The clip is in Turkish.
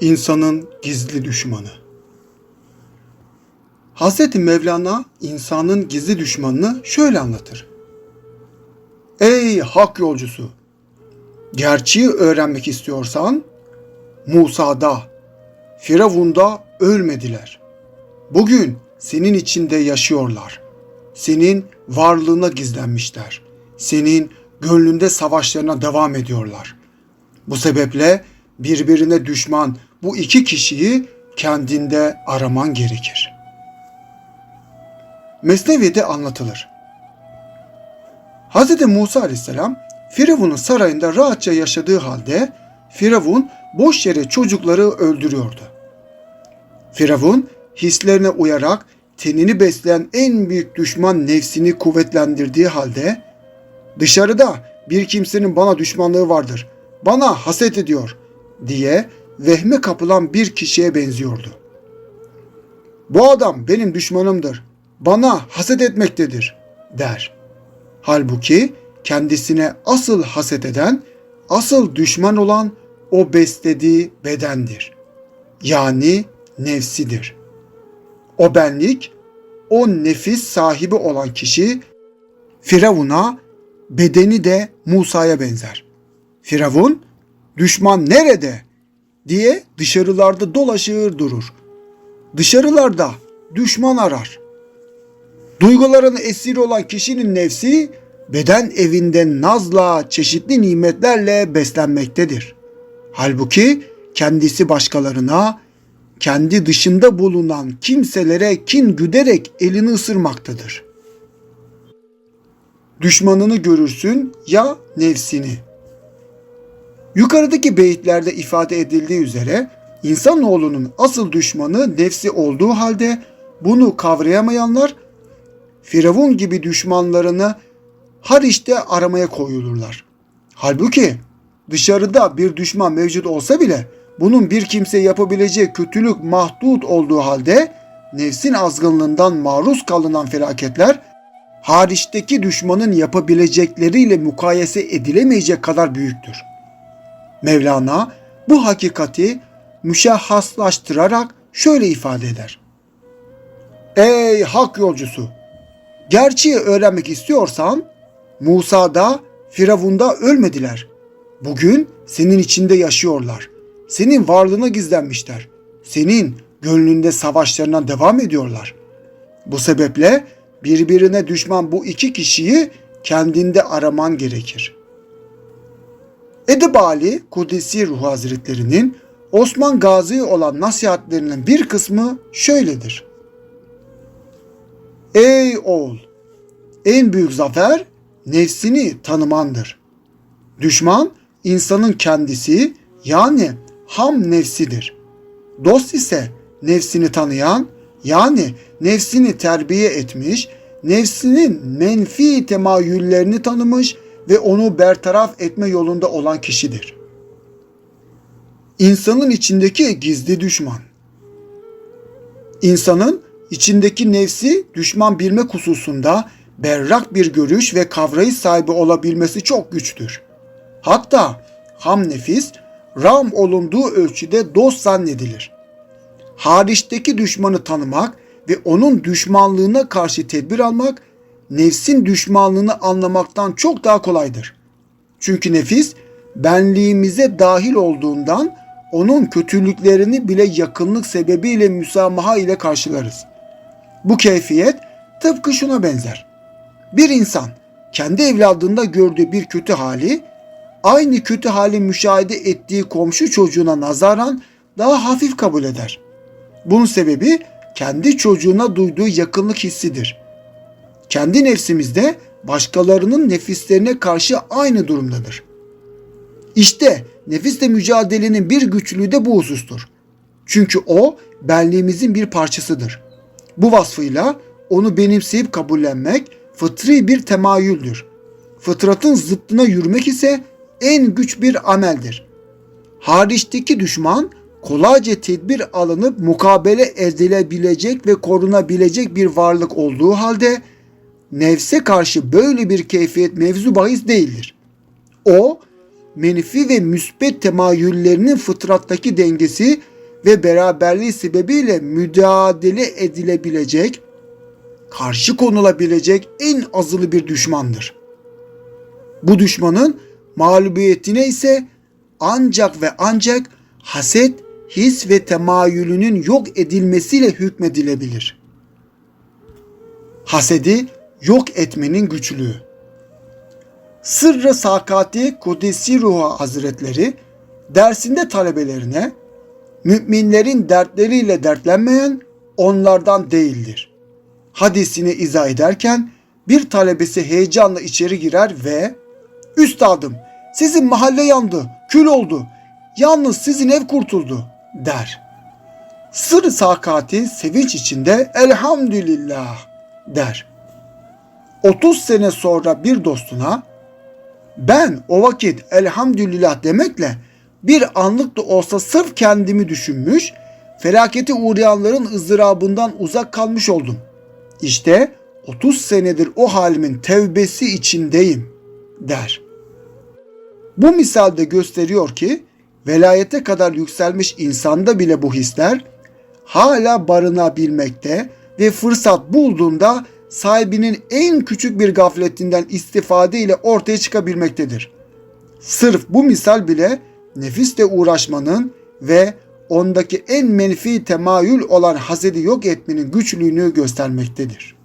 İnsanın gizli düşmanı. Hz. Mevlana insanın gizli düşmanını şöyle anlatır. Ey hak yolcusu! Gerçeği öğrenmek istiyorsan Musa'da, Firavun'da ölmediler. Bugün senin içinde yaşıyorlar. Senin varlığına gizlenmişler. Senin gönlünde savaşlarına devam ediyorlar. Bu sebeple birbirine düşman bu iki kişiyi kendinde araman gerekir. Mesnevi'de anlatılır. Hz. Musa aleyhisselam Firavun'un sarayında rahatça yaşadığı halde Firavun boş yere çocukları öldürüyordu. Firavun hislerine uyarak tenini besleyen en büyük düşman nefsini kuvvetlendirdiği halde dışarıda bir kimsenin bana düşmanlığı vardır, bana haset ediyor diye vehme kapılan bir kişiye benziyordu. Bu adam benim düşmanımdır, bana haset etmektedir der. Halbuki kendisine asıl haset eden, asıl düşman olan o beslediği bedendir. Yani nefsidir. O benlik, o nefis sahibi olan kişi Firavun'a bedeni de Musa'ya benzer. Firavun düşman nerede diye dışarılarda dolaşır durur. Dışarılarda düşman arar. Duyguların esiri olan kişinin nefsi beden evinde nazla çeşitli nimetlerle beslenmektedir. Halbuki kendisi başkalarına, kendi dışında bulunan kimselere kin güderek elini ısırmaktadır. Düşmanını görürsün ya nefsini. Yukarıdaki beyitlerde ifade edildiği üzere insanoğlunun asıl düşmanı nefsi olduğu halde bunu kavrayamayanlar Firavun gibi düşmanlarını Hariç'te aramaya koyulurlar. Halbuki dışarıda bir düşman mevcut olsa bile bunun bir kimse yapabileceği kötülük mahdut olduğu halde nefsin azgınlığından maruz kalınan felaketler hariçteki düşmanın yapabilecekleriyle mukayese edilemeyecek kadar büyüktür. Mevlana bu hakikati müşahhaslaştırarak şöyle ifade eder. Ey hak yolcusu! Gerçeği öğrenmek istiyorsan Musa'da, Firavun'da ölmediler. Bugün senin içinde yaşıyorlar. Senin varlığına gizlenmişler. Senin gönlünde savaşlarına devam ediyorlar. Bu sebeple birbirine düşman bu iki kişiyi kendinde araman gerekir. Edebali Kudüs'i Ruhu Hazretleri'nin Osman Gazi'ye olan nasihatlerinin bir kısmı şöyledir. Ey oğul! En büyük zafer nefsini tanımandır. Düşman insanın kendisi yani ham nefsidir. Dost ise nefsini tanıyan yani nefsini terbiye etmiş, nefsinin menfi temayüllerini tanımış ve onu bertaraf etme yolunda olan kişidir. İnsanın içindeki gizli düşman. İnsanın içindeki nefsi düşman bilmek hususunda berrak bir görüş ve kavrayış sahibi olabilmesi çok güçtür. Hatta ham nefis ram olunduğu ölçüde dost zannedilir. Hariçteki düşmanı tanımak ve onun düşmanlığına karşı tedbir almak nefsin düşmanlığını anlamaktan çok daha kolaydır. Çünkü nefis benliğimize dahil olduğundan onun kötülüklerini bile yakınlık sebebiyle müsamaha ile karşılarız. Bu keyfiyet tıpkı şuna benzer. Bir insan kendi evladında gördüğü bir kötü hali aynı kötü hali müşahede ettiği komşu çocuğuna nazaran daha hafif kabul eder. Bunun sebebi kendi çocuğuna duyduğu yakınlık hissidir. Kendi nefsimizde başkalarının nefislerine karşı aynı durumdadır. İşte nefisle mücadelenin bir güçlüğü de bu husustur. Çünkü o benliğimizin bir parçasıdır. Bu vasfıyla onu benimseyip kabullenmek fıtri bir temayüldür. Fıtratın zıttına yürümek ise en güç bir ameldir. Hariçteki düşman kolayca tedbir alınıp mukabele edilebilecek ve korunabilecek bir varlık olduğu halde nefse karşı böyle bir keyfiyet mevzu bahis değildir. O menfi ve müsbet temayüllerinin fıtrattaki dengesi ve beraberliği sebebiyle mücadele edilebilecek, karşı konulabilecek en azılı bir düşmandır. Bu düşmanın mağlubiyetine ise ancak ve ancak haset, his ve temayülünün yok edilmesiyle hükmedilebilir. Hasedi yok etmenin güçlüğü. Sırrı Sakati Kudüs'ü Ruhu Hazretleri dersinde talebelerine müminlerin dertleriyle dertlenmeyen onlardan değildir. Hadisini izah ederken bir talebesi heyecanla içeri girer ve Üstadım sizin mahalle yandı, kül oldu. Yalnız sizin ev kurtuldu der. Sır sakati sevinç içinde elhamdülillah der. 30 sene sonra bir dostuna ben o vakit elhamdülillah demekle bir anlık da olsa sırf kendimi düşünmüş, felakete uğrayanların ızdırabından uzak kalmış oldum. İşte 30 senedir o halimin tevbesi içindeyim der. Bu misalde gösteriyor ki velayete kadar yükselmiş insanda bile bu hisler hala barınabilmekte ve fırsat bulduğunda sahibinin en küçük bir gafletinden istifade ile ortaya çıkabilmektedir. Sırf bu misal bile nefisle uğraşmanın ve ondaki en menfi temayül olan hasedi yok etmenin güçlüğünü göstermektedir.